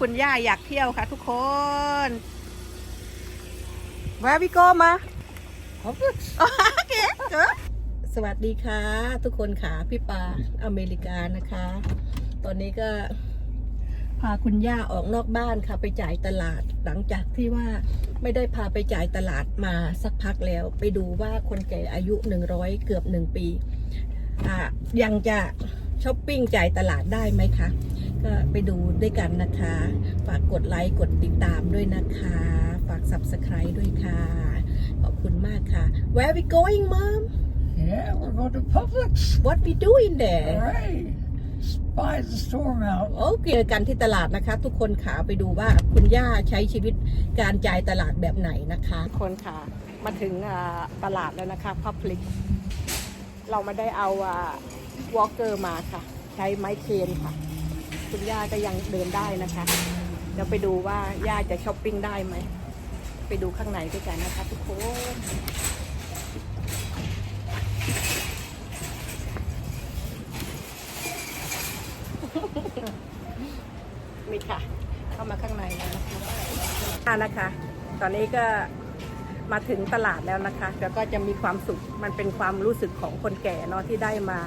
คุณย่าอยากเที่ยวค่ะทุกคน Where we go มา Publix. โอเคเจอสวัสดีค่ะ ทุกคนค่ะ พี่ปาอเมริกานะคะ ตอนนี้ก็ พาคุณย่าออกนอกบ้านค่ะ ไปจ่ายตลาดหลังจากที่ว่าไม่ได้พาไปจ่ายตลาดมาสักพักแล้ว ไปดูว่าคนแก่อายุ100เกือบ1ปี อะยังจะช้อปปิ้งจ่ายตลาดได้ไหมคะ ก็ไปดูด้วยกันนะคะ ฝากกดไลค์กดติดตามด้วยนะคะ ฝาก subscribe ด้วยค่ะ ขอบคุณมากค่ะ Where we going mom Yeah, we're going to Publix. What we doing All there right. Spy the storm out. โอเคเจอกันที่ตลาดนะคะ ทุกคนขาไปดูว่าคุณย่าใช้ชีวิตการจ่ายตลาดแบบไหนนะคะทุกคนค่ะ มาถึงอ่าตลาดแล้วนะคะพับพลิกเราไม่ได้เอาวอลเกอร์มาค่ะ ใช้ไม้เคนค่ะ คุณย่าก็ยังเดินได้นะคะเดี๋ยวไปดูว่าย่าจะช้อปปิ้งได้ไหม ไปดูข้างในด้วยกันนะคะทุกคนมีค่ะ เข้ามาข้างในแล้วนะคะอ่านะคะ ตอนนี้ก็มาถึงตลาดแล้วนะคะ แล้วก็จะมีความสุข มันเป็นความรู้สึกของคนแก่เนาะที่ได้มา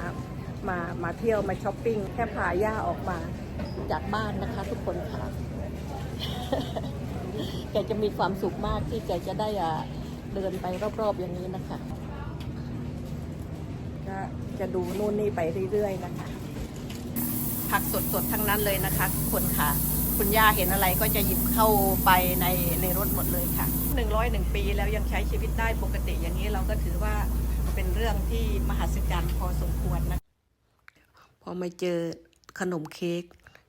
มา มาเที่ยวมาช้อปปิ้ง แค่พาย่าออกมา จากบ้านนะคะ ทุกคนค่ะแกจะมีความสุขมากที่แกจะได้อะเดินไปรอบๆอย่างนี้นะคะก็จะดูนู่นนี่ไปเรื่อยๆนะคะ ผักสดๆทั้งนั้นเลยนะคะคนค่ะ คุณย่าเห็นอะไรก็จะหยิบเข้าไปในในรถหมดเลยค่ะหนึ่งร้อยหนึ่งปีแล้วยังใช้ชีวิตได้ปกติอย่างนี้เราก็ถือว่าเป็นเรื่องที่มหัศจรรย์พอสมควรนะ พอมาเจอขนมเค้ก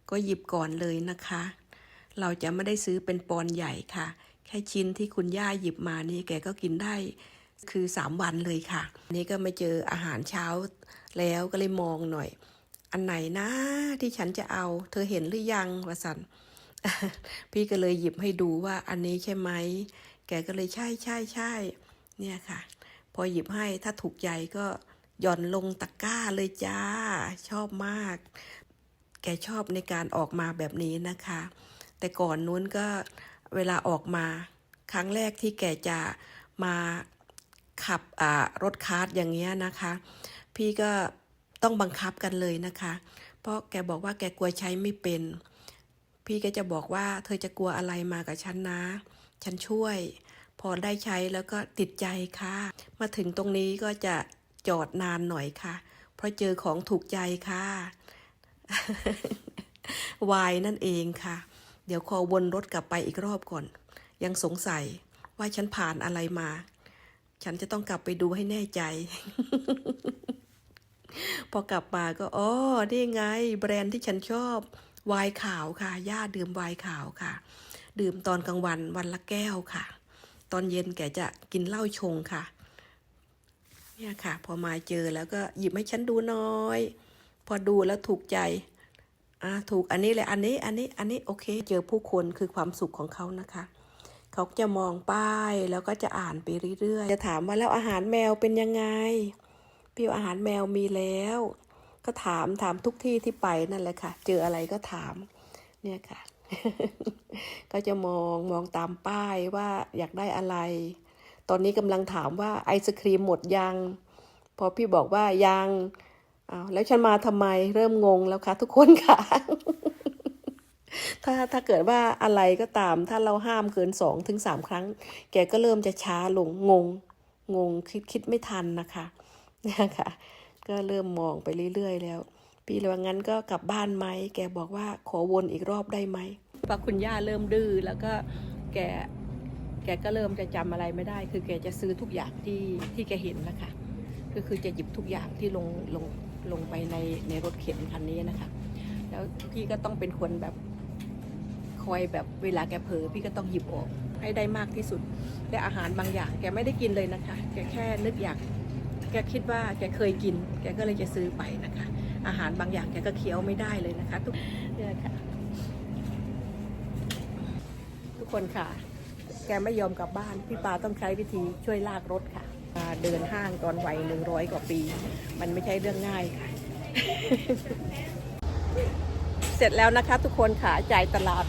ก็หยิบก่อนเลยนะคะ เราจะไม่ได้ซื้อเป็นปอนใหญ่ค่ะ แค่ชิ้นที่คุณย่าหยิบมานี่แกก็กินได้คือสามวันเลยค่ะ นี่ก็มาเจออาหารเช้าแล้วก็เลยมองหน่อย อันไหนนะที่ฉันจะเอา เธอเห็นหรือยังวสันพี่ก็เลยหยิบให้ดูว่าอันนี้ใช่ไหม แกก็เลยใช่ใช่ใช่ เนี่ยค่ะ พอหยิบให้ถ้าถูกใจก็หย่อนลงตะกร้าเลยจ้า ชอบมาก แกชอบในการออกมาแบบนี้นะคะ แต่ก่อนนู้นก็เวลาออกมาครั้งแรกที่แกจะมาขับรถคาร์ทอย่างเงี้ยนะคะ พี่ก็ต้องบังคับกันเลยนะคะ เพราะแกบอกว่าแกกลัวใช้ไม่เป็น พี่ก็จะบอกว่าเธอจะกลัวอะไรมากับฉันนะ ฉันช่วย พอได้ใช้แล้วก็ติดใจค่ะ มาถึงตรงนี้ก็จะจอดนานหน่อยค่ะ เพราะเจอของถูกใจค่ะ วายนั่นเองค่ะ เดี๋ยวขอวนรถกลับไปอีกรอบก่อน ยังสงสัยว่าฉันผ่านอะไรมา ฉันจะต้องกลับไปดูให้แน่ใจ พอกลับมาก็อ๋อนี่ไง แบรนด์ที่ฉันชอบวน์ขาวค่ะ ย่าดื่มวน์ขาวค่ะ ดื่มตอนกลางวันวันละแก้วค่ะ ตอนเย็นแกจะกินเหล้าชงค่ะ เนี่ยค่ะ พอมาเจอแล้วก็หยิบให้ฉันดูหน้อย พอดูแล้วถูกใจอ่าถูกอันนี้เลยอันนี้อันนี้อันนี้โอเค เจอผู้คนคือความสุขของเขานะคะ เขาจะมองป้ายแล้วก็จะอ่านไปเรื่อยๆ จะถามว่าแล้วอาหารแมวเป็นยังไงพี่อาหารแมวมีแล้ว ก็ถามถามทุกที่ที่ไปนั่นแหละค่ะ เจออะไรก็ถามเนี่ยค่ะ ก็จะมองมองตามป้ายว่าอยากได้อะไร ตอนนี้กำลังถามว่าไอศครีมหมดยัง พอพี่บอกว่ายัง อ้าวแล้วฉันมาทำไมเริ่มงงแล้วคะทุกคนค่ะ ถ้าถ้าเกิดว่าอะไรก็ตาม ถ้าเราห้ามเกินสองถึงสามครั้ง แกก็เริ่มจะช้าลงงง งงคิดคิดไม่ทันนะคะเนี่ยค่ะ ก็เริ่มมองไปเรื่อย ๆ แล้ว พี่เลยว่างั้นก็กลับบ้านไหมแกบอกว่าขอวนอีกรอบได้ไหมพอคุณย่าเริ่มดื้อแล้วก็แกแกก็เริ่มจะจำอะไรไม่ได้ คือแกจะซื้อทุกอย่างที่ที่แกเห็นนะคะ ก็คือจะหยิบทุกอย่างที่ลงลง ลงไปในในรถเข็นคันนี้นะคะ แล้วพี่ก็ต้องเป็นคนแบบคอยแบบเวลาแกเผลอพี่ก็ต้องหยิบออกให้ได้มากที่สุดและอาหารบางอย่าง แกไม่ได้กินเลยนะคะ แกแค่นึกอยาก แกคิดว่าแกเคยกิน แกก็เลยจะซื้อไปนะคะ อาหารบางอย่างแกก็เคี้ยวไม่ได้เลยนะคะทุกเนี่ยค่ะทุกคนค่ะ แกไม่ยอมกลับบ้าน พี่ปาต้องใช้วิธีช่วยลากรถค่ะ เดินห้างตอนวัยหนึ่งร้อยกว่าปี มันไม่ใช่เรื่องง่ายค่ะ เสร็จแล้วนะคะ ทุกคนค่ะจ่ายตลาด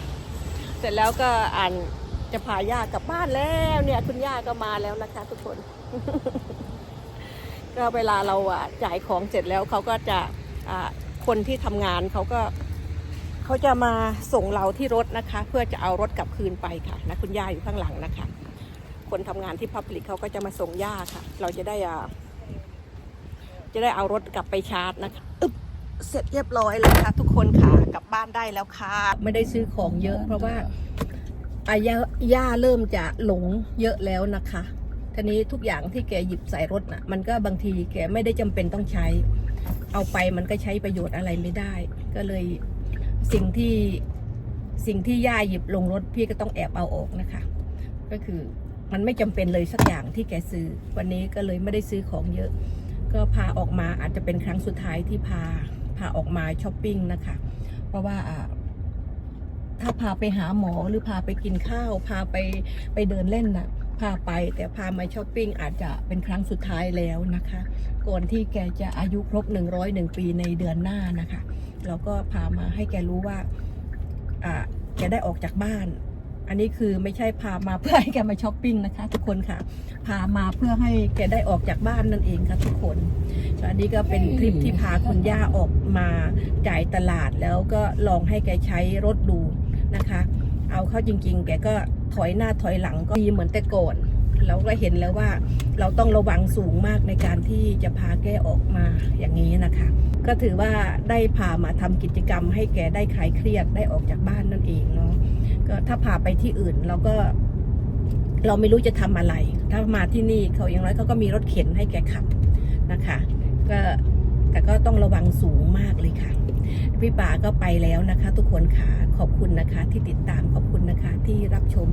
เสร็จแล้วก็อ่านจะพาย่ากลับบ้านแล้วเนี่ย คุณย่าก็มาแล้วนะคะ ทุกคน ก็เวลาเราอะจ่ายของเสร็จแล้วเขาก็จะอ่าคนที่ทำงานเขาก็เขาจะมาส่งเราที่รถนะคะ เพื่อจะเอารถกลับคืนไปค่ะนะคุณย่าอยู่ข้างหลังนะคะ คนทำงานที่พับลิกเขาก็จะมาส่งย่าค่ะ เราจะได้อ่าจะได้เอารถกลับไปชาร์จนะคะอึ๊บเสร็จเรียบร้อยแล้วค่ะทุกคนค่ะกลับบ้านได้แล้วค่ะ ไม่ได้ซื้อของเยอะเพราะว่าอาย่าย่าเริ่มจะหลงเยอะแล้วนะคะทีนี้ทุกอย่างที่แกหยิบใส่รถน่ะ มันก็บางทีแกไม่ได้จำเป็นต้องใช้ เอาไปมันก็ใช้ประโยชน์อะไรไม่ได้ ก็เลยสิ่งที่สิ่งที่ย่าหยิบลงรถพี่ก็ต้องแอบเอาออกนะคะ ก็คือ มันไม่จำเป็นเลยสักอย่างที่แกซื้อ วันนี้ก็เลยไม่ได้ซื้อของเยอะ ก็พาออกมาอาจจะเป็นครั้งสุดท้ายที่พาพาออกมาช้อปปิ้งนะคะ เพราะว่าถ้าพาไปหาหมอหรือพาไปกินข้าว พาไปไปเดินเล่นน่ะพาไปแต่พามาช้อปปิ้งอาจจะเป็นครั้งสุดท้ายแล้วนะคะ ก่อนที่แกจะอายุครบ 101 ปีในเดือนหน้านะคะ เราก็พามาให้แกรู้ว่าแกได้ออกจากบ้าน อันนี้คือไม่ใช่พามาเพื่อให้แกมาช้อปปิ้งนะคะ ทุกคนค่ะ พามาเพื่อให้แกได้ออกจากบ้านนั่นเองค่ะทุกคนอันนี้ก็เป็นคลิปที่พาคุณย่าออกมาจ่ายตลาดแล้วก็ลองให้แกใช้รถดูนะคะ เอาเข้าจริง ๆ แกก็ถอยหน้าถอยหลังก็ดีเหมือนแต่ก่อนเราก็เห็นแล้วว่าเราต้องระวังสูงมากในการที่จะพาแกออกมาอย่างนี้นะคะ ก็ถือว่าได้พามาทำกิจกรรมให้แกได้คลายเครียดได้ออกจากบ้านนั่นเองเนาะ ก็ถ้าพาไปที่อื่นเราก็ เราไม่รู้จะทำอะไร ถ้ามาที่นี่เขาอย่างน้อยเขาก็มีรถเข็นให้แกขับนะคะ ก็แต่ก็ต้องระวังสูงมากเลยค่ะ พี่ป่าก็ไปแล้วนะคะ ทุกคนค่ะขอบคุณนะคะ ที่ติดตามขอบคุณนะคะ ที่รับชม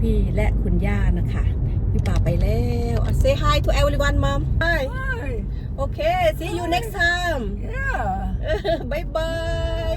พี่และคุณย่านะคะ พี่ป่าไปแล้วอะ say hi to everyone mom hi Hi. okay see you next time Yeah. bye bye